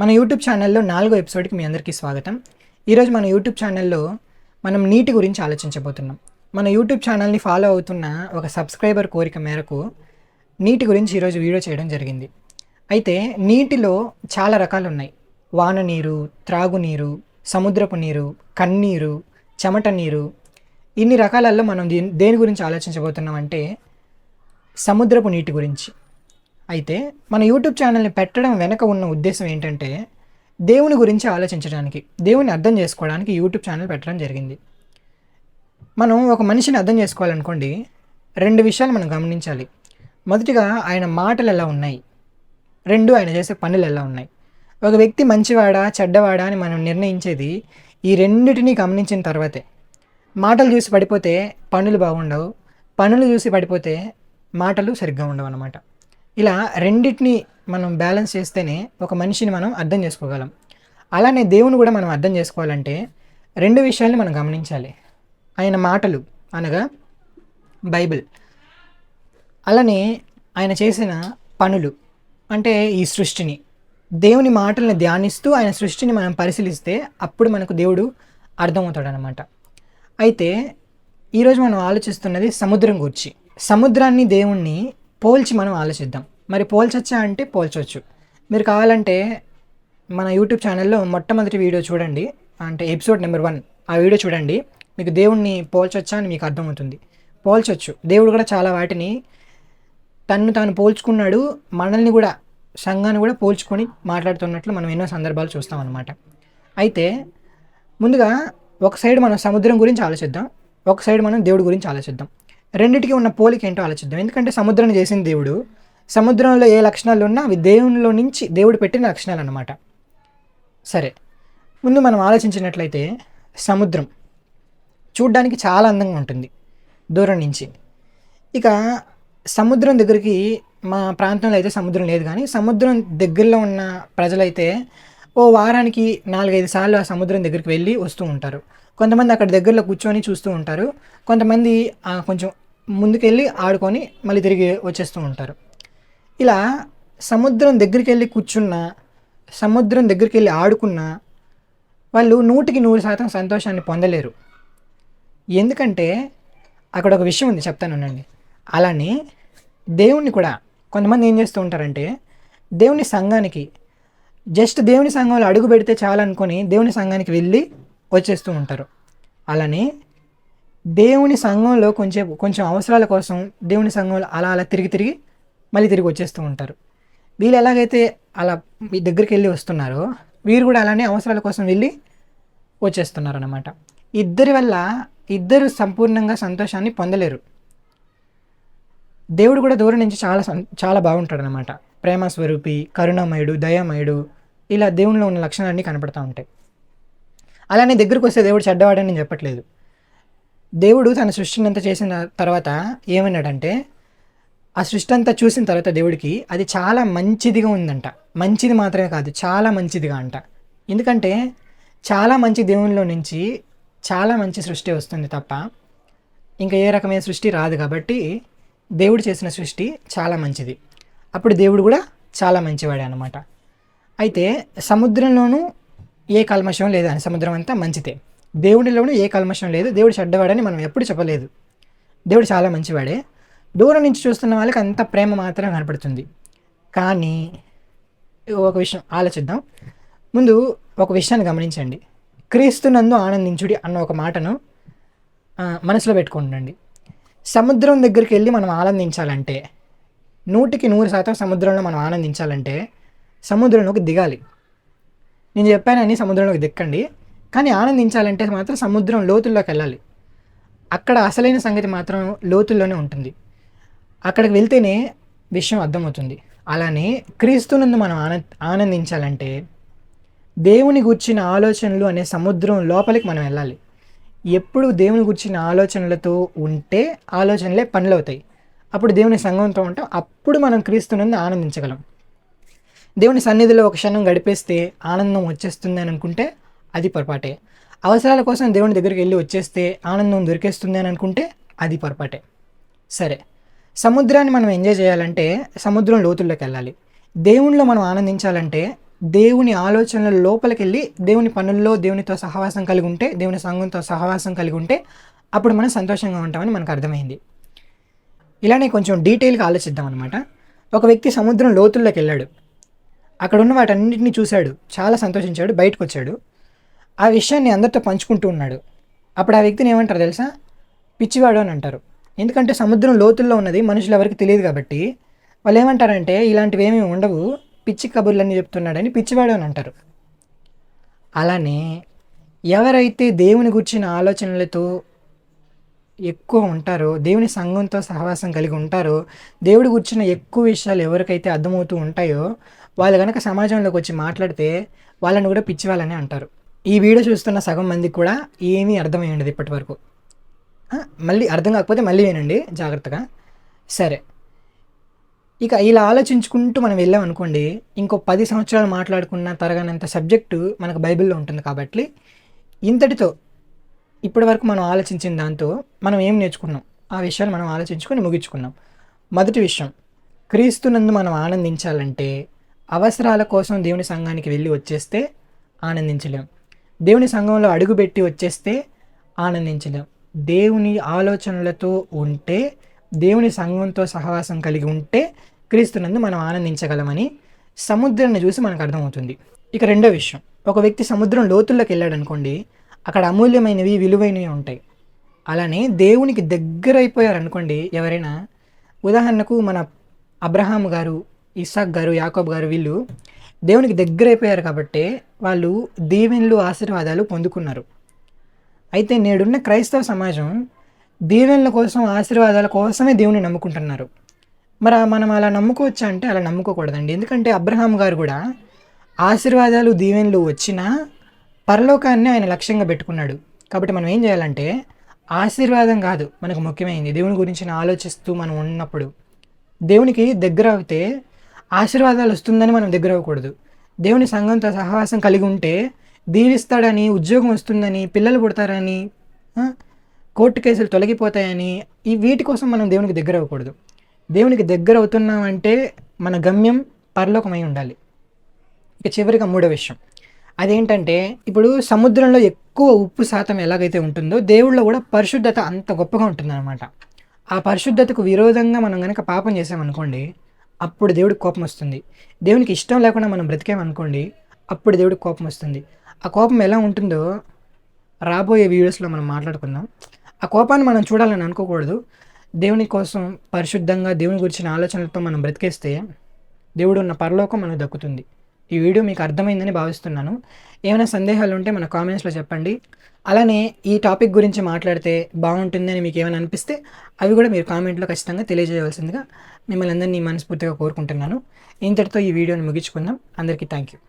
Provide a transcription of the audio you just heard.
మన యూట్యూబ్ ఛానల్లో నాలుగో ఎపిసోడ్కి మీ అందరికీ స్వాగతం. ఈరోజు మన యూట్యూబ్ ఛానల్లో మనం నీటి గురించి ఆలోచించబోతున్నాం. మన యూట్యూబ్ ఛానల్ని ఫాలో అవుతున్న ఒక సబ్స్క్రైబర్ కోరిక మేరకు నీటి గురించి ఈరోజు వీడియో చేయడం జరిగింది. అయితే నీటిలో చాలా రకాలు ఉన్నాయి వాన నీరు త్రాగునీరు సముద్రపు నీరు కన్నీరు చెమట నీరు. ఇన్ని రకాలలో మనం దీని దేని గురించి ఆలోచించబోతున్నాం అంటే సముద్రపు నీటి గురించి. అయితే మన యూట్యూబ్ ఛానల్ని పెట్టడం వెనక ఉన్న ఉద్దేశం ఏంటంటే దేవుని గురించి ఆలోచించడానికి దేవుని అర్థం చేసుకోవడానికి యూట్యూబ్ ఛానల్ పెట్టడం జరిగింది. మనం ఒక మనిషిని అర్థం చేసుకోవాలనుకోండి రెండు విషయాలు మనం గమనించాలి. మొదటిగా ఆయన మాటలు ఎలా ఉన్నాయి? రెండు ఆయన చేసే పనులు ఎలా ఉన్నాయి? ఒక వ్యక్తి మంచివాడా చెడ్డవాడా అని మనం నిర్ణయించేది ఈ రెండిటిని గమనించిన తర్వాతే. మాటలు చూసి పడిపోతే పనులు బాగుండవు పనులు చూసి పడిపోతే మాటలు సరిగ్గా ఉండవు అన్నమాట ఇలా రెండింటిని మనం బ్యాలెన్స్ చేస్తేనే ఒక మనిషిని మనం అర్థం చేసుకోగలం. అలానే దేవుని కూడా మనం అర్థం చేసుకోవాలంటే రెండు విషయాల్ని మనం గమనించాలి. ఆయన మాటలు అనగా బైబిల్. అలానే ఆయన చేసిన పనులు అంటే ఈ సృష్టిని. దేవుని మాటల్ని ధ్యానిస్తూ ఆయన సృష్టిని మనం పరిశీలిస్తే అప్పుడు మనకు దేవుడు అర్థమవుతాడు అనమాట అయితే ఈరోజు మనం ఆలోచిస్తున్నది సముద్రం గురించి. సముద్రాన్ని దేవుణ్ణి పోల్చి మనం ఆలోచిద్దాం. మరి పోల్చొచ్చా అంటే పోల్చవచ్చు మీరు కావాలంటే మన యూట్యూబ్ ఛానల్లో మొట్టమొదటి వీడియో చూడండి. అంటే ఎపిసోడ్ నెంబర్ వన్. ఆ వీడియో చూడండి. మీకు దేవుణ్ణి పోల్చొచ్చా అని మీకు అర్థమవుతుంది. పోల్చొచ్చు. దేవుడు కూడా చాలా వాటిని తన్ను తాను పోల్చుకున్నాడు. మనల్ని కూడా సంఘాన్ని కూడా పోల్చుకొని మాట్లాడుతున్నట్లు మనం ఎన్నో సందర్భాలు చూస్తాం అనమాట అయితే ముందుగా ఒక సైడ్ మనం సముద్రం గురించి ఆలోచిద్దాం. ఒక సైడ్ మనం దేవుడి గురించి ఆలోచిద్దాం. రెండిటికి ఉన్న పోలిక ఏంటో ఆలోచిద్దాం. ఎందుకంటే సముద్రాన్ని చేసిన దేవుడు సముద్రంలో ఏ లక్షణాలు ఉన్నా అవి దేవునిలో నుంచి దేవుడు పెట్టిన లక్షణాలు అన్నమాట సరే ముందు మనం ఆలోచించినట్లయితే సముద్రం చూడ్డానికి చాలా అందంగా ఉంటుంది దూరం నుంచి. ఇక సముద్రం దగ్గరికి మా ప్రాంతంలో అయితే సముద్రం లేదు కానీ సముద్రం దగ్గరలో ఉన్న ప్రజలైతే ఓ వారానికి నాలుగైదు సార్లు ఆ సముద్రం దగ్గరికి వెళ్ళి వస్తూ ఉంటారు. కొంతమంది అక్కడ దగ్గరలో కూర్చొని చూస్తూ ఉంటారు. కొంతమంది కొంచెం ముందుకెళ్ళి ఆడుకొని మళ్ళీ తిరిగి వచ్చేస్తూ ఉంటారు. ఇలా సముద్రం దగ్గరికి వెళ్ళి కూర్చున్నా సముద్రం దగ్గరికి వెళ్ళి ఆడుకున్న వాళ్ళు నూటికి నూరు శాతం సంతోషాన్ని పొందలేరు. ఎందుకంటే అక్కడ ఒక విషయం ఉంది చెప్తాను అండి అలానే దేవుణ్ణి కూడా కొంతమంది ఏం చేస్తూ ఉంటారంటే దేవుని సంఘానికి జస్ట్ దేవుని సంఘంలో అడుగు పెడితే చాలనుకొని దేవుని సంఘానికి వెళ్ళి వచ్చేస్తూ ఉంటారు. అలానే దేవుని సంఘంలో కొంచెం కొంచెం అవసరాల కోసం దేవుని సంఘంలో అలా అలా తిరిగి తిరిగి మళ్ళీ తిరిగి వచ్చేస్తూ ఉంటారు. వీళ్ళు ఎలాగైతే అలా మీ దగ్గరికి వెళ్ళి వస్తున్నారో వీరు కూడా అలానే అవసరాల కోసం వెళ్ళి వచ్చేస్తున్నారు అనమాట ఇద్దరి వల్ల ఇద్దరు సంపూర్ణంగా సంతోషాన్ని పొందలేరు. దేవుడు కూడా దూరం నుంచి చాలా సం- చాలా బాగుంటాడు అనమాట ప్రేమ స్వరూపి కరుణమయుడు దయామయుడు ఇలా దేవునిలో ఉన్న లక్షణాలన్నీ కనపడుతూ ఉంటాయి. అలానే దగ్గరకు వస్తే దేవుడు చెడ్డవాడని నేను చెప్పట్లేదు. దేవుడు తన సృష్టిని అంతా చేసిన తర్వాత ఏమన్నాడంటే ఆ సృష్టి అంతా చూసిన తర్వాత దేవుడికి అది చాలా మంచిదిగా ఉందంట. మంచిది మాత్రమే కాదు చాలా మంచిదిగా అంట. ఎందుకంటే చాలా మంచి దేవునిలో నుంచి చాలా మంచి సృష్టి వస్తుంది తప్ప ఇంకా ఏ రకమైన సృష్టి రాదు కాబట్టి దేవుడు చేసిన సృష్టి చాలా మంచిది. అప్పుడు దేవుడు కూడా చాలా మంచివాడే అనమాట అయితే సముద్రంలోనూ ఏ కల్మషం లేదు అని సముద్రం అంతా మంచిదే. దేవుడిలోనూ ఏ కల్మషం లేదు దేవుడు చెడ్డవాడని మనం ఎప్పుడు చెప్పలేదు. దేవుడు చాలా మంచివాడే. దూరం నుంచి చూస్తున్న వాళ్ళకి అంత ప్రేమ మాత్రం కనపడుతుంది. కానీ ఒక విషయం ఆలోచిద్దాం. ముందు ఒక విషయాన్ని గమనించండి. క్రీస్తునందు ఆనందించుడి అన్న ఒక మాటను మనసులో పెట్టుకుంటుండండి సముద్రం దగ్గరికి వెళ్ళి మనం ఆనందించాలంటే నూటికి నూరు శాతం సముద్రంలో మనం ఆనందించాలంటే సముద్రంలోకి దిగాలి. నేను చెప్పానని సముద్రంలోకి దిక్కండి కానీ ఆనందించాలంటే మాత్రం సముద్రం లోతుల్లోకి వెళ్ళాలి. అక్కడ అసలైన సంగతి మాత్రం లోతుల్లోనే ఉంటుంది. అక్కడికి వెళ్తేనే విషయం అర్థమవుతుంది. అలానే క్రీస్తునందు మనం ఆన ఆనందించాలంటే దేవుని గుర్చిన ఆలోచనలు అనే సముద్రం లోపలికి మనం వెళ్ళాలి. ఎప్పుడు దేవుని గుర్చిన ఆలోచనలతో ఉంటే ఆలోచనలే పనులు అవుతాయి అప్పుడు దేవుని సంఘంతో ఉంటాం. అప్పుడు మనం క్రీస్తునందు ఆనందించగలం. దేవుని సన్నిధిలో ఒక క్షణం గడిపేస్తే ఆనందం వచ్చేస్తుంది అని అనుకుంటే అది పొరపాటే. అవసరాల కోసం దేవుని దగ్గరికి వెళ్ళి వచ్చేస్తే ఆనందం దొరికేస్తుంది అని అనుకుంటే అది పొరపాటే. సరే. సముద్రాన్ని మనం ఎంజాయ్ చేయాలంటే సముద్రం లోతుల్లోకి వెళ్ళాలి. దేవునిలో మనం ఆనందించాలంటే దేవుని ఆలోచనల లోపలికి వెళ్ళి దేవుని పనుల్లో దేవునితో సహవాసం కలిగి ఉంటే దేవుని సంఘంతో సహవాసం కలిగి ఉంటే అప్పుడు మనం సంతోషంగా ఉంటామని మనకు అర్థమైంది. ఇలానే కొంచెం డీటెయిల్గా ఆలోచిద్దాం అనమాట ఒక వ్యక్తి సముద్రం లోతుల్లోకి వెళ్ళాడు. అక్కడ ఉన్న వాటన్నిటిని చూశాడు. చాలా సంతోషించాడు. బయటకు వచ్చాడు ఆ విషయాన్ని అందరితో పంచుకుంటూ ఉన్నాడు. అప్పుడు ఆ వ్యక్తిని ఏమంటారు తెలుసా? పిచ్చివాడు అని అంటారు. ఎందుకంటే సముద్రం లోతుల్లో ఉన్నది మనుషులు ఎవరికి తెలియదు కాబట్టి. వాళ్ళు ఏమంటారంటే ఇలాంటివి ఏమీ ఉండవు. పిచ్చి కబుర్లన్నీ చెప్తున్నాడని పిచ్చివాడు అని అంటారు. అలానే ఎవరైతే దేవుని గుర్చిన ఆలోచనలతో ఎక్కువ ఉంటారో దేవుని సంఘంతో సహవాసం కలిగి ఉంటారో దేవుడి గుర్చిన ఎక్కువ విషయాలు ఎవరికైతే అర్థమవుతూ ఉంటాయో వాళ్ళు కనుక సమాజంలోకి వచ్చి మాట్లాడితే వాళ్ళని కూడా పిచ్చివాళ్ళని అంటారు. ఈ వీడియో చూస్తున్న సగం మందికి కూడా ఏమీ అర్థమై ఉండదు ఇప్పటి వరకు మళ్ళీ అర్థం కాకపోతే మళ్ళీ వినండి జాగ్రత్తగా. సరే. ఇక ఇలా ఆలోచించుకుంటూ మనం వెళ్ళాం అనుకోండి ఇంకో పది సంవత్సరాలు మాట్లాడుకున్న తరగనంత సబ్జెక్టు మనకు బైబిల్లో ఉంటుంది కాబట్టి ఇంతటితో ఇప్పటి వరకు మనం ఆలోచించిన దాంతో మనం ఏం నేర్చుకున్నాం? ఆ విషయాలు మనం ఆలోచించుకొని ముగించుకున్నాం. మొదటి విషయం క్రీస్తునందు మనం ఆనందించాలంటే అవసరాల కోసం దేవుని సంఘానికి వెళ్ళి వచ్చేస్తే ఆనందించలేం. దేవుని సంఘంలో అడుగుపెట్టి వచ్చేస్తే ఆనందించలేం. దేవుని ఆలోచనలతో ఉంటే దేవుని సంఘంతో సహవాసం కలిగి ఉంటే క్రీస్తునందు మనం ఆనందించగలమని సముద్రాన్ని చూసి మనకు అర్థమవుతుంది. ఇక రెండో విషయం. ఒక వ్యక్తి సముద్రం లోతుల్లోకి వెళ్ళాడు అనుకోండి అక్కడ అమూల్యమైనవి విలువైనవి ఉంటాయి. అలానే దేవునికి దగ్గర అయిపోయారు అనుకోండి ఎవరైనా ఉదాహరణకు మన అబ్రహాం గారు ఇసాక్ గారు యాకోబ్ గారు వీళ్ళు దేవునికి దగ్గర అయిపోయారు కాబట్టి వాళ్ళు దీవెనలు ఆశీర్వాదాలు పొందుకున్నారు. అయితే నేడున్న క్రైస్తవ సమాజం దీవెనల కోసం ఆశీర్వాదాల కోసమే దేవుని నమ్ముకుంటున్నారు. మరి మనం అలా నమ్ముకోవచ్చా అంటే అలా నమ్ముకోకూడదండి. ఎందుకంటే అబ్రహాం గారు కూడా ఆశీర్వాదాలు దీవెనలు వచ్చినా పరలోకాన్ని ఆయన లక్ష్యంగా పెట్టుకున్నాడు. కాబట్టి మనం ఏం చేయాలంటే ఆశీర్వాదం కాదు మనకు ముఖ్యమైనది. దేవుని గురించి ఆలోచిస్తూ మనం ఉన్నప్పుడు దేవునికి దగ్గర అవుతే ఆశీర్వాదాలు వస్తుందని మనం దగ్గర అవ్వకూడదు. దేవుని సంఘంతో సహవాసం కలిగి ఉంటే దీవిస్తాడని ఉద్యోగం వస్తుందని పిల్లలు పుడతారని కోర్టు కేసులు తొలగిపోతాయని ఈ వీటి కోసం మనం దేవునికి దగ్గర అవ్వకూడదు. దేవునికి దగ్గర అవుతున్నామంటే మన గమ్యం పరలోకమై ఉండాలి. ఇక చివరిగా మూడో విషయం. అదేంటంటే ఇప్పుడు సముద్రంలో ఎక్కువ ఉప్పు శాతం ఎలాగైతే ఉంటుందో దేవుళ్ళో కూడా పరిశుద్ధత అంత గొప్పగా ఉంటుందన్నమాట. ఆ పరిశుద్ధతకు విరోధంగా మనం కనుక పాపం చేసామనుకోండి అప్పుడు దేవుడికి కోపం వస్తుంది. దేవునికి ఇష్టం లేకుండా మనం బ్రతికేమనుకోండి అప్పుడు దేవుడికి కోపం వస్తుంది. ఆ కోపం ఎలా ఉంటుందో రాబోయే వీడియోస్లో మనం మాట్లాడుకుందాం. ఆ కోపాన్ని మనం చూడాలని అనుకోకూడదు. దేవుని కోసం పరిశుద్ధంగా దేవుని గురించిన ఆలోచనలతో మనం బ్రతికేస్తే దేవుడు ఉన్న పరలోకం మనకు దక్కుతుంది. ఈ వీడియో మీకు అర్థమైందని భావిస్తున్నాను. ఏమైనా సందేహాలు ఉంటే మన కామెంట్స్లో చెప్పండి. అలానే ఈ టాపిక్ గురించి మాట్లాడితే బాగుంటుందని మీకు ఏమైనా అనిపిస్తే అవి కూడా మీరు కామెంట్లో ఖచ్చితంగా తెలియజేయవలసిందిగా మిమ్మల్ని అందరినీ మనస్ఫూర్తిగా కోరుకుంటున్నాను. ఇంతటితో ఈ వీడియోని ముగించుకుందాం. అందరికీ థ్యాంక్ యూ